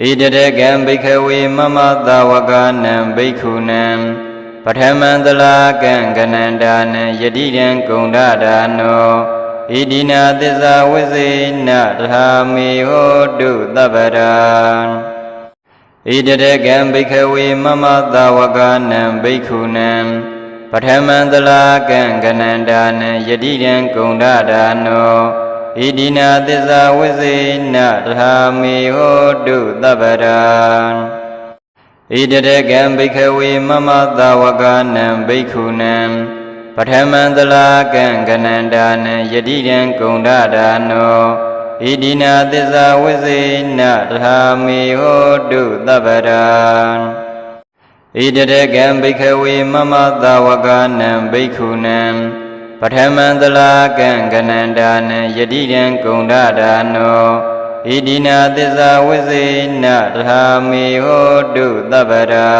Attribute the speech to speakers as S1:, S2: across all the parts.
S1: ဣတရကံဘိခဝေမမသာဝကနံဘိက္ခုနံပထမံတလာကံကနန္တာနံယတိတံကုန္ဒဒါနောဣတိနာသစ္စာဝိစေနတထာမေဟောတုတပ္ပရာဣတရကံဘိခဝေမမသာဝကနံဘိက္ခုနံပထမံတလာကံကနန္တာနံယတိတံကုန္ဒဒါနော ဣတိနာသစ္စာဝိစေနတထာမေဟောတုတပ္ပရာဣတရကံဘိခဝေမမသာဝကနံဘိက္ခုနံပထမံတလာကံကနန္တာနံယတိတံကုန္ဒဒါနောဣတိနာသစ္စာဝိစေနတထာမေဟောတုတပ္ပရာဣတရကံဘိခဝေမမသာဝကနံဘိက္ခုနံ ပထမံတလာကံကနန္တာနံယတိတံကုန္ဒဒါနောဣတိနာသစ္စာဝိစေနတထာမေဟောတုတပ္ပရာ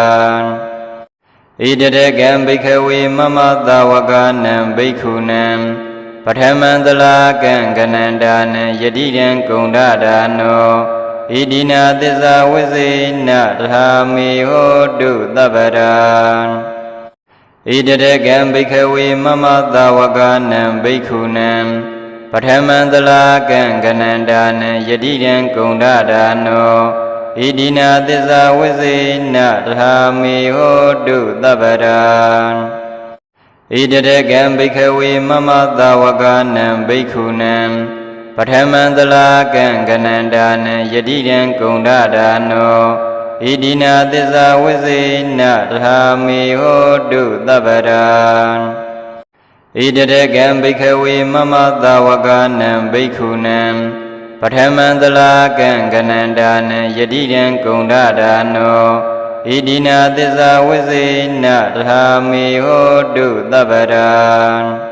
S1: ဣတရကံဘိခဝေမမသာဝကနံဘိက္ခုနံပထမံတလာကံကနန္တာနံယတိတံကုန္ဒဒါနောဣတိနာသစ္စာဝိစေနတထာမေဟောတုတပ္ပရာ ဣတရကံဘိခဝေမမသာဝကနံဘိက္ခုနံပထမံတလာကံကနန္တာနံယတိတံကုန္ဒဒါနောဣတိနာသစ္စာဝိစေနတထာမေဟောတုတပ္ပရာဣတရကံဘိခဝေမမသာဝကနံဘိက္ခုနံပထမံတလာကံကနန္တာနံယတိတံကုန္ဒဒါနော ဣတိနာသစ္စာဝိစေနတထာမေဟောတုတပ္ပရာဣတရကံဘိခဝေမမသာဝကနံဘိက္ခုနံပထမံတလာကံကနန္တာနံယတိတံကုန္ဒဒါနောဣတိနာသစ္စာဝိစေနတထာမေဟောတုတပ္ပရာ